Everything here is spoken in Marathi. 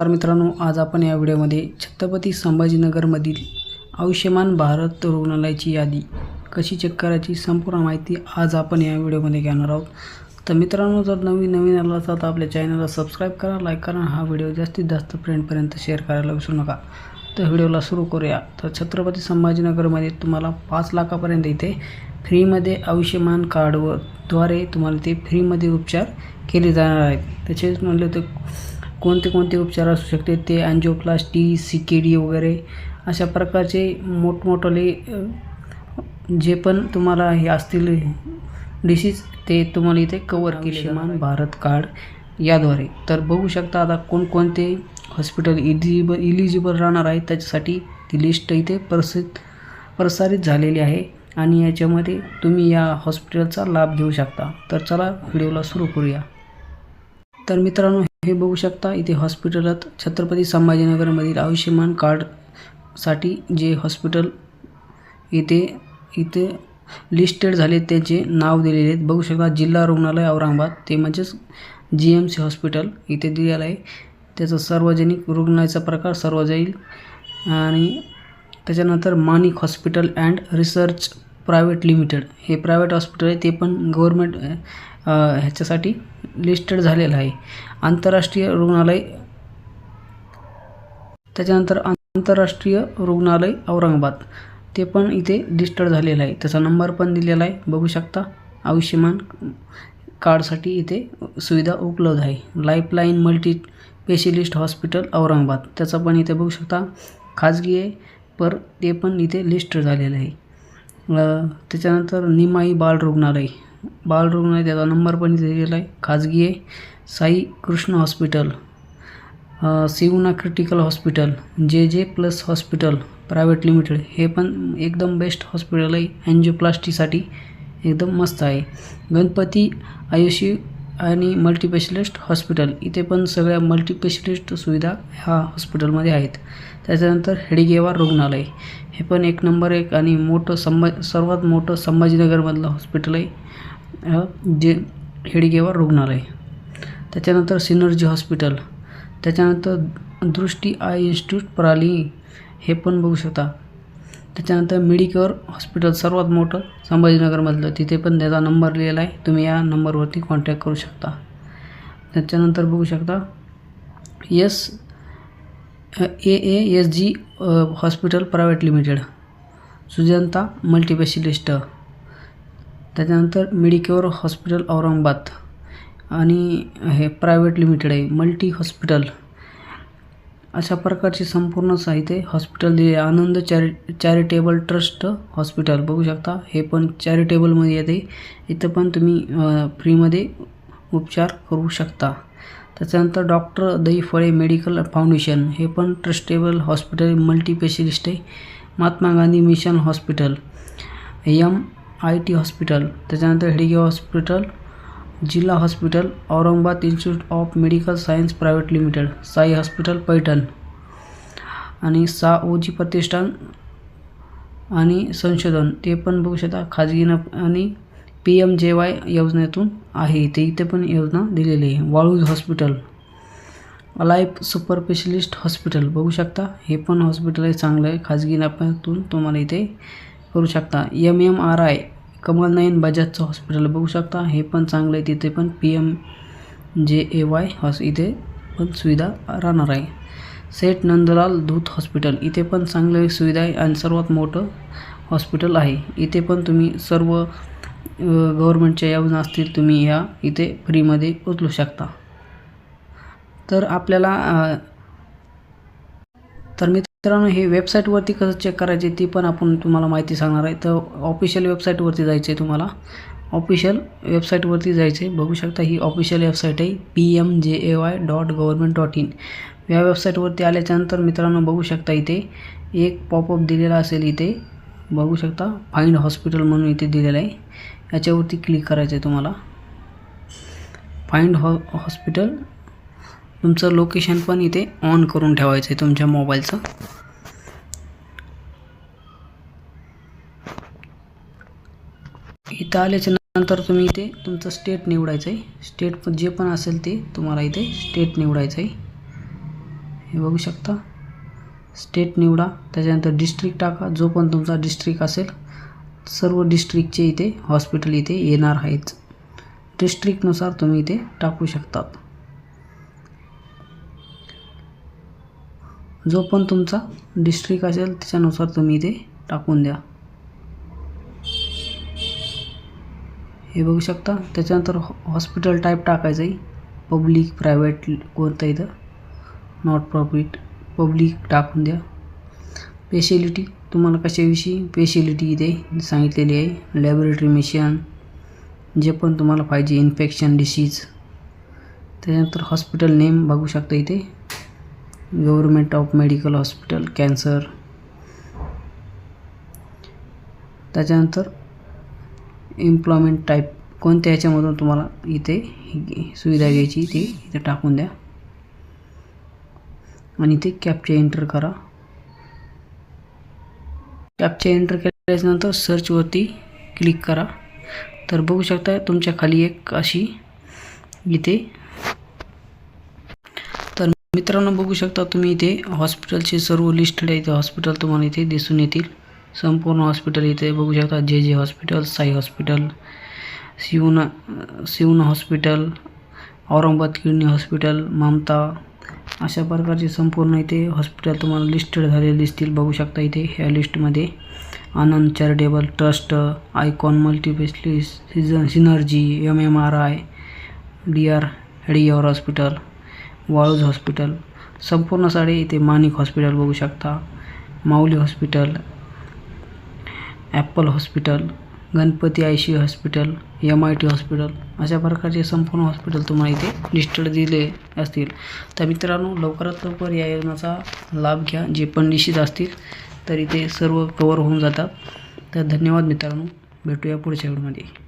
तर मित्रांनो आज आपण या व्हिडिओमध्ये छत्रपती संभाजीनगरमधील आयुष्यमान भारत रुग्णालयाची यादी कशी चेक करायची संपूर्ण माहिती आज आपण या व्हिडिओमध्ये घेणार आहोत. तर मित्रांनो जर नवीन नवीन आला असाल तर आपल्या चॅनलला सबस्क्राईब करा लाईक करा हा व्हिडिओ जास्तीत जास्त फ्रेंडपर्यंत शेअर करायला विसरू नका. तर व्हिडिओला सुरू करूया. तर छत्रपती संभाजीनगरमध्ये तुम्हाला पाच लाखापर्यंत इथे फ्रीमध्ये आयुष्यमान कार्डवर द्वारे तुम्हाला ते फ्रीमध्ये उपचार केले जाणार आहेत. त्याचे म्हणले तर कोणते कोणते उपचार असू शकते? ते अँजिओप्लास्टी सी के डी वगैरे अशा प्रकारचे मोठमोठाले जे पण तुम्हाला हे असतील डिसीज ते तुम्हाला इथे कवर केले भारत कार्ड याद्वारे. तर बघू शकता आता कोणकोणते हॉस्पिटल इलिजिबल इलिजिबल राहणार आहे. त्याच्यासाठी ती लिस्ट इथे प्रसिद्ध प्रसारित झालेली आहे. आणि याच्यामध्ये तुम्ही या हॉस्पिटलचा लाभ घेऊ शकता. तर चला व्हिडिओला सुरू करूया. तर मित्रांनो हे बघू शकता इथे हॉस्पिटलात छत्रपती संभाजीनगरमधील आयुष्यमान कार्डसाठी जे हॉस्पिटल इथे इथे लिस्टेड झाले त्यांचे नाव दिलेले आहेत. बघू शकता जिल्हा रुग्णालय औरंगाबाद ते म्हणजेच जी एम सी हॉस्पिटल इथे दिलेलं आहे. त्याचा सार्वजनिक रुग्णालयाचा प्रकार सर्व जाईल. आणि त्याच्यानंतर Manik hospital and research private limited. हे प्रायव्हेट हॉस्पिटल आहे ते पण गव्हर्मेंट ह्याच्यासाठी लिस्टेड झालेलं आहे. आंतरराष्ट्रीय रुग्णालय त्याच्यानंतर आंतरराष्ट्रीय रुग्णालय औरंगाबाद. ते पण इथे लिस्टेड झालेलं आहे. त्याचा नंबर पण दिलेला आहे. बघू शकता आयुष्यमान कार्डसाठी इथे सुविधा उपलब्ध आहे. Lifeline multi specialist hospital Aurangabad. त्याचा पण इथे बघू शकता खाजगी आहे पर ते पण इथे लिस्ट झालेलं आहे. त्याच्यानंतर निमाई बाल रुग्णालय बाल रुग्णालय त्याचा नंबर पण इथे दिलेला आहे. खाजगी आहे. Sai Krishna hospital. Shivna critical hospital. J J plus hospital private limited हे पण एकदम बेस्ट हॉस्पिटल आहे. अँजिओप्लास्टीसाठी एकदम मस्त आहे. गणपती आयुषी आणि मल्टिपेशलिस्ट हॉस्पिटल इथे पण सगळ्या मल्टिपेशलिस्ट सुविधा ह्या हॉस्पिटलमध्ये आहेत. त्याच्यानंतर हेडगेवार रुग्णालय. हे पण एक नंबर एक आणि मोठं संभा सर्वात मोठं संभाजीनगरमधलं हॉस्पिटल आहे. जे हेडगेवार रुग्णालय. त्याच्यानंतर सिनर्जी हॉस्पिटल त्याच्यानंतर दृष्टी आय इन्स्टिट्यूट प्रणाली हे पण बघू शकता. त्याच्यानंतर मेडिक्युअर हॉस्पिटल सर्वात मोठं संभाजीनगरमधलं. तिथे पण त्याचा नंबर लिहिला आहे. तुम्ही या नंबरवरती कॉन्टॅक्ट करू शकता. त्याच्यानंतर बघू शकता yes A A S G hospital private limited. Sujanta multispecialist. त्याच्यानंतर मेडिक्युअर हॉस्पिटल औरंगाबाद. आणि हे प्रायव्हेट लिमिटेड आहे. Multi hospital. अशा प्रकारचे संपूर्ण साहित्य हॉस्पिटल दिले आनंद चॅरि चॅरिटेबल ट्रस्ट हॉस्पिटल बघू शकता हे पण चॅरिटेबलमध्ये येते. इथं पण तुम्ही फ्रीमध्ये उपचार करू शकता. त्याच्यानंतर डॉक्टर दही फळे मेडिकल फाउंडेशन हे पण ट्रस्टेबल हॉस्पिटल मल्टीपेशलिस्ट आहे. Mahatma Gandhi mission hospital M I T hospital त्याच्यानंतर हेडिगे हॉस्पिटल जिल्हा hospital Aurangabad institute of medical science private limited Sai hospital Paithan. आणि सा ओजी प्रतिष्ठान आणि संशोधन ते पण बघू शकता खाजगी न आणि पी एम जे वाय योजनेतून आहे. ते इथे पण योजना दिलेली आहे. Waluj hospital life super specialist hospital बघू शकता. हे पण हॉस्पिटल आहे चांगलं आहे. खाजगी नफ्यातून तुम्हाला इथे करू शकता. M M R I Kamal Nayan बजाजचं hospital बघू शकता. हे पण चांगलं आहे. तिथे पण P M J A Y house इथे पण सुविधा राहणार आहे. सेठ नंदलाल दूत हॉस्पिटल इथे पण चांगलं सुविधा आहे आणि सर्वात मोठं हॉस्पिटल आहे. इथे पण तुम्ही सर्व गव्हर्मेंटच्या योजना असतील तुम्ही ह्या इथे फ्रीमध्ये उचलू शकता. तर आपल्याला तर मी मित्रांनो हे वेबसाईटवरती कसं चेक करायचे ती पण आपण तुम्हाला माहिती सांगणार आहे. तर ऑफिशियल वेबसाईटवरती जायचं आहे तुम्हाला. ऑफिशियल वेबसाईटवरती जायचं आहे. बघू शकता ही ऑफिशियल वेबसाईट आहे. P M J A Y dot government dot in या वेबसाईटवरती आल्याच्यानंतर मित्रांनो बघू शकता इथे एक पॉपअप दिलेला असेल इथे. बघू शकता फाईंड हॉस्पिटल म्हणून इथे दिलेलं आहे. याच्यावरती क्लिक करायचं आहे तुम्हाला. फाईंड हॉ हॉस्पिटल तुमचं लोकेशन पण इथे ऑन करून ठेवायचं आहे तुमच्या मोबाईलचं इथं आल्याच्यानंतर तुम्ही इथे तुमचं स्टेट निवडायचं आहे. स्टेट जे पण असेल ते तुम्हाला इथे स्टेट निवडायचं आहे. हे बघू शकता. स्टेट निवडा. त्याच्यानंतर डिस्ट्रिक्ट टाका. जो पण तुमचा डिस्ट्रिक्ट असेल सर्व डिस्ट्रिक्टचे इथे हॉस्पिटल इथे येणार आहेच डिस्ट्रिक्टनुसार तुम्ही इथे टाकू शकतात. जो पण तुमचा डिस्ट्रिक्ट असेल त्याच्यानुसार तुम्ही इथे टाकून द्या. हे बघू शकता त्याच्यानंतर हॉस्पिटल टाईप टाकायचं आहे पब्लिक प्रायव्हेट कोणतं इथं. नॉट प्रॉफिट पब्लिक टाकून द्या. स्पेशलिटी तुम्हाला कशाविषयी स्पेशलिटी इथे सांगितलेली आहे. लॅबोरेटरी मिशन जे पण तुम्हाला पाहिजे इन्फेक्शन डिसीज त्याच्यानंतर हॉस्पिटल नेम बघू शकता इथे. Government of medical hospital cancer. त्याच्यानंतर एम्प्लॉयमेंट टाईप कोणत्या ह्याच्यामधून तुम्हाला इथे सुविधा घ्यायची ते इथे टाकून द्या. आणि इथे कॅपचे एंटर करा. कॅपचे एंटर केल्यानंतर सर्चवरती क्लिक करा. तर बघू शकता तुमच्या खाली एक अशी इथे मित्रांनो बघू शकता तुम्ही इथे हॉस्पिटलचे सर्व लिस्टेड आहे. इथे हॉस्पिटल तुम्हाला इथे दिसून येतील. संपूर्ण हॉस्पिटल इथे बघू शकता. J J hospital Sai hospital Shivna Shivna hospital Aurangabad kidney hospital Mamta अशा प्रकारचे संपूर्ण इथे हॉस्पिटल तुम्हाला लिस्टेड झालेले दिसतील. बघू शकता इथे ह्या लिस्टमध्ये Anand charitable trust Icon multispecialist season Synergy M M R I D R Hedgewar hospital Waluj hospital. संपूर्ण साडे इथे माणिक हॉस्पिटल बघू शकता. Mauli hospital Apple hospital Ganpati I C hospital M I T hospital अशा प्रकारचे संपूर्ण हॉस्पिटल तुम्हाला इथे लिस्टेड दिले असतील. तर मित्रांनो लवकरात लवकर या योजनेचा लाभ घ्या. जे पण निश्चित असतील तर इथे सर्व कवर होऊन जातात. तर धन्यवाद मित्रांनो. भेटूया पुढच्या व्हिडिओमध्ये